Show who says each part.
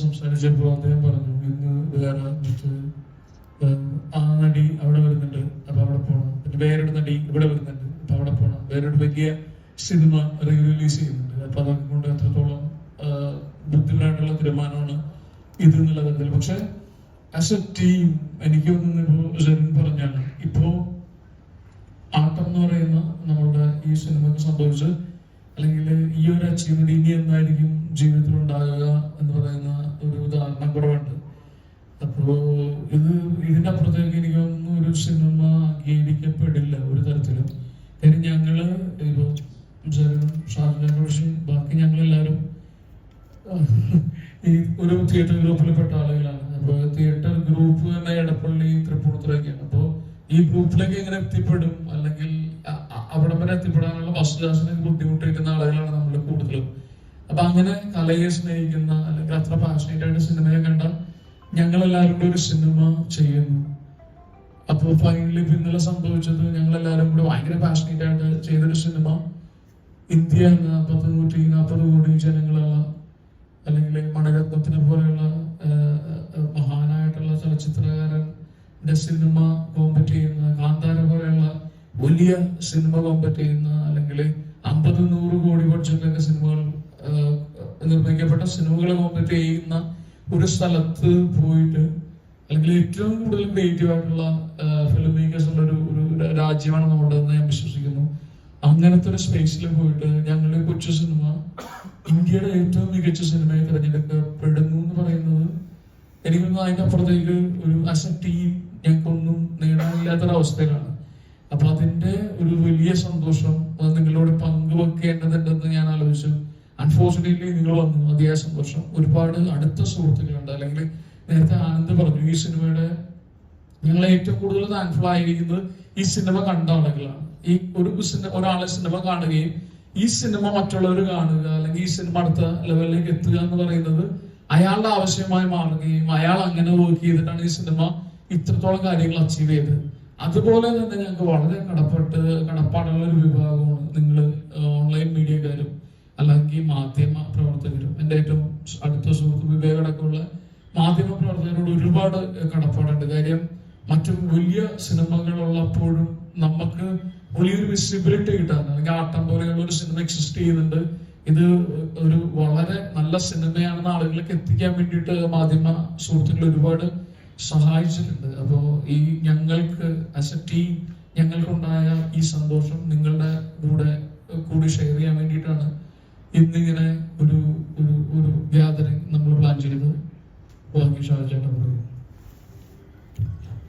Speaker 1: സംസാരിച്ചപ്പോൾ അദ്ദേഹം പറഞ്ഞു ഇന്ന് വേറെ മറ്റ് ആ അവിടെ വരുന്നുണ്ട് അപ്പൊ അവിടെ പോണം. പിന്നെ വേറൊരു നടി ഇവിടെ വരുന്നുണ്ട് അപ്പൊ അവിടെ പോകണം വേറൊരു വലിയ സിനിമ റീ റിലീസ് ചെയ്യുന്നുണ്ട്. അപ്പൊ അതൊക്കെ കൊണ്ട് എത്രത്തോളം ബുദ്ധിമുട്ടായിട്ടുള്ള തീരുമാനമാണ് ഇത് എന്നുള്ള പക്ഷെ ആസ് എ ടീം എനിക്ക് തോന്നുന്നു ഇപ്പോ ജെറിൻ പറഞ്ഞാണ് ഇപ്പോ ആട്ടം എന്ന് പറയുന്ന നമ്മളുടെ ഈ സിനിമ സംഭവിച്ച് അല്ലെങ്കിൽ ഒരു അച്ചീവ്മെന്റ് ഇനി എന്തായിരിക്കും ജീവിതത്തിൽ ഉണ്ടാകുക എന്ന് പറയുന്ന ഒരു ഉദാഹരണം കൂടെ ഉണ്ട്. അപ്പോ ഇത് ഇതിന്റെ അപ്പുറത്തേക്ക് എനിക്ക് തോന്നുന്നു ഒരു സിനിമ അംഗീകരിക്കപ്പെടില്ല ഒരു തരത്തിലും. കാര്യം ഞങ്ങൾ ഇപ്പോ ഷാജാൻ ബാക്കി ഞങ്ങളെല്ലാവരും ഈ ഒരു തിയേറ്റർ ഗ്രൂപ്പിൽ പെട്ട ആളുകളാണ്. അപ്പൊ തിയേറ്റർ ഗ്രൂപ്പ് തന്നെ എടപ്പള്ളി തൃപ്പൂണിത്തുറയൊക്കെയാണ്. അപ്പൊ ഈ ഗ്രൂപ്പിലേക്ക് എങ്ങനെ എത്തിപ്പെടും അല്ലെങ്കിൽ അവിടെ വരെ എത്തിപ്പെടാനുള്ള വസ്തുദാസന ബുദ്ധിമുട്ടിരിക്കുന്ന ആളുകളാണ് നമ്മൾ കൂടുതലും. അപ്പൊ അങ്ങനെ കലയെ സ്നേഹിക്കുന്ന അല്ലെങ്കിൽ അത്ര പാഷനേറ്റ് ആയിട്ട് സിനിമയെ കണ്ട ഞങ്ങൾ എല്ലാവരും കൂടി ഒരു സിനിമ ചെയ്യുന്നു. അപ്പോൾ ഫൈനലി ഇന്നലെ സംഭവിച്ചത് ഞങ്ങൾ എല്ലാവരും കൂടി ഭയങ്കര പാഷനേറ്റ് ആയിട്ട് ചെയ്തൊരു സിനിമ. ഇന്ത്യ എന്ന പത്ത് നൂറ്റി നാൽപ്പത് കോടി ജനങ്ങളുള്ള അല്ലെങ്കിൽ മണിരത്നത്തിനെ പോലെയുള്ള മഹാനായിട്ടുള്ള ചലച്ചിത്രകാരന്റെ സിനിമ കോമ്പറ്റ് ചെയ്യുന്ന കാന്താര പോലെയുള്ള വലിയ സിനിമ കോമ്പറ്റ് ചെയ്യുന്ന അല്ലെങ്കിൽ അമ്പത് നൂറ് കോടി ബഡ്ജറ്റിലൊക്കെ സിനിമകൾ നിർമ്മിക്കപ്പെട്ട സിനിമകൾ കോമ്പറ്റ് ചെയ്യുന്ന ഒരു സ്ഥലത്ത് പോയിട്ട് അല്ലെങ്കിൽ ഏറ്റവും കൂടുതൽ ക്രിയേറ്റീവ് ആയിട്ടുള്ള ഫിലിം മേക്കേഴ്സ് ഉള്ള ഒരു ഒരു രാജ്യമാണ് നമ്മുടെ എന്ന് ഞാൻ വിശ്വസിക്കുന്നു. അങ്ങനത്തെ ഒരു സ്പേസിൽ പോയിട്ട് ഞങ്ങളുടെ കൊച്ചു സിനിമ ഇന്ത്യയുടെ ഏറ്റവും മികച്ച സിനിമയെ തിരഞ്ഞെടുക്കപ്പെടുന്നു എന്ന് പറയുന്നത് എനിക്കൊന്നും അതിന്റെ അപ്പുറത്തേക്ക് ഒരു ആസ് എ ടീം ഞങ്ങൾക്കൊന്നും നേടാനില്ലാത്തൊരവസ്ഥയിലാണ്. അപ്പൊ അതിന്റെ ഒരു വലിയ സന്തോഷം നിങ്ങളോട് നിങ്ങളോട് പങ്കുവെക്കേണ്ടതുണ്ടെന്ന് ഞാൻ ആലോചിച്ചു. അൺഫോർച്ചുനേറ്റ്ലി നിങ്ങൾ വന്നു. അതിയായ സന്തോഷം ഒരുപാട് അടുത്ത സുഹൃത്തുക്കളുണ്ട്. അല്ലെങ്കിൽ നേരത്തെ ആനന്ദ് പറഞ്ഞു ഈ സിനിമയുടെ ഞങ്ങൾ ഏറ്റവും കൂടുതൽ താങ്ക്ഫുൾ ആയിരിക്കുന്നത് ഈ സിനിമ കണ്ട ആളുകളാണ്. ഈ ഒരു സിനിമ ഒരാളെ സിനിമ കാണുകയും ഈ സിനിമ മറ്റുള്ളവർ കാണുക അല്ലെങ്കിൽ ഈ സിനിമ അടുത്ത ലെവലിലേക്ക് എത്തുക എന്ന് പറയുന്നത് അയാളുടെ ആവശ്യമായി മാറുകയും അയാൾ അങ്ങനെ വർക്ക് ചെയ്തിട്ടാണ് ഈ സിനിമ ഇത്രത്തോളം കാര്യങ്ങൾ അച്ചീവ് ചെയ്തത്. അതുപോലെ തന്നെ ഞങ്ങൾക്ക് വളരെ കടപ്പെട്ട് കടപ്പാടുള്ള ഒരു വിഭാഗമാണ് നിങ്ങൾ ഓൺലൈൻ മീഡിയക്കാരും അല്ലെങ്കിൽ മാധ്യമ പ്രവർത്തകരും എന്റെ ഏറ്റവും അടുത്ത സുഹൃത്ത് വിവേക് അടക്കമുള്ള മാധ്യമ പ്രവർത്തകരോട് ഒരുപാട് കടപ്പാടുണ്ട്. കാര്യം മറ്റു വലിയ സിനിമകളുള്ളപ്പോഴും നമുക്ക് വലിയൊരു വിസിബിലിറ്റി കിട്ടാൻ അല്ലെങ്കിൽ ആട്ടം പോലെയുള്ള ഒരു സിനിമ എക്സിസ്റ്റ് ചെയ്യുന്നുണ്ട്. ഇത് ഒരു വളരെ നല്ല സിനിമയാണെന്ന് ആളുകളിലേക്ക് എത്തിക്കാൻ വേണ്ടിയിട്ട് മാധ്യമ സുഹൃത്തുക്കൾ ഒരുപാട് സഹായിച്ചിട്ടുണ്ട്. അപ്പോൾ ഈ ഞങ്ങൾക്ക് ആസ് എ ടീം ഞങ്ങൾക്കുണ്ടായ ഈ സന്തോഷം നിങ്ങളുടെ കൂടെ കൂടി ഷെയർ ചെയ്യാൻ വേണ്ടിയിട്ടാണ് ഇന്നിങ്ങനെ ഒരു ഒരു ഒരു